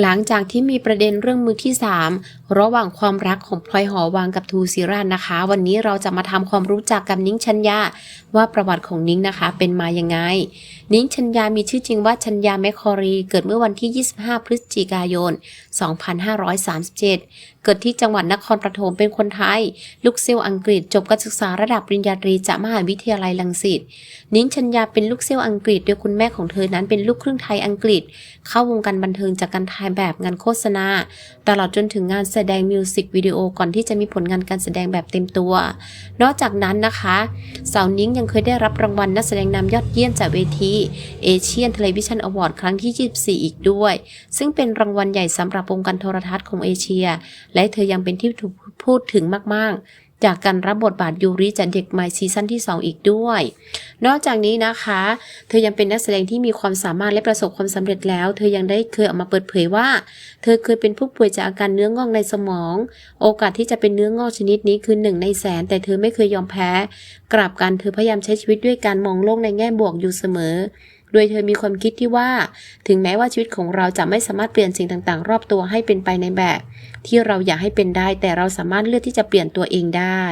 หลังจากที่มีประเด็นเรื่องมือที่ 3 ระหว่างความรักของพลอยหอวังกับทูศิราชนะคะ วันนี้เราจะมาทำความรู้จักกับนิ้งชัญญาว่าประวัติของนิ้งนะคะเป็นมายังไง นิ้งชัญญามีชื่อจริงว่าชัญญาแมคคอรี เกิดเมื่อวันที่ 25 พฤศจิกายน 2537 เกิดที่จังหวัดนครปฐมเป็นคนไทย ลูกเซลอังกฤษจบการศึกษาระดับปริญญาตรีจากมหาวิทยาลัยรังสิตนิ้งชัญญาเป็นลูกเซลอังกฤษโดยคุณแม่ของเธอนั้นเป็นลูกครึ่งไทยอังกฤษ เข้าวงการบันเทิงจากการถ่ายแบบงานโฆษณา ตลอดจนถึงงานแสดงมิวสิกวิดีโอก่อนที่จะมีผลงานการแสดงแบบเต็มตัว นอกจากนั้นนะคะสาวนิ้งยังเคยได้รับรางวัลนักแสดงนำยอดเยี่ยมจากเวทีเอเชียนเทเลวิชันอวอร์ดครั้งที่ 24 อีกด้วย ซึ่งเป็นรางวัลใหญ่สำหรับวงการโทรทัศน์ของเอเชีย และเธอยังเป็นที่ถูกพูดถึงมากๆ จากการรับบทบาทยูริจากเด็กใหม่ซีซั่นที่ 2 อีกด้วย นอกจากนี้นะคะ เธอยังเป็นนักแสดงที่มีความสามารถและประสบความสำเร็จแล้ว เธอยังได้เคยออกมาเปิดเผยว่า เธอเคยเป็นผู้ป่วยจากอาการเนื้องอกในสมอง โอกาสที่จะเป็นเนื้องอกชนิดนี้คือหนึ่งในแสน แต่เธอไม่เคยยอมแพ้ กลับกันเธอพยายามใช้ชีวิตด้วยการมองโลกในแง่บวกอยู่เสมอ โดยเธอมีความคิดที่ว่า ถึงแม้ว่าชีวิตของเราจะไม่สามารถเปลี่ยนสิ่งต่างๆ รอบตัวให้เป็นไปในแบบ ที่เราอยากให้เป็นได้ แต่เราสามารถเลือกที่จะเปลี่ยนตัวเองได้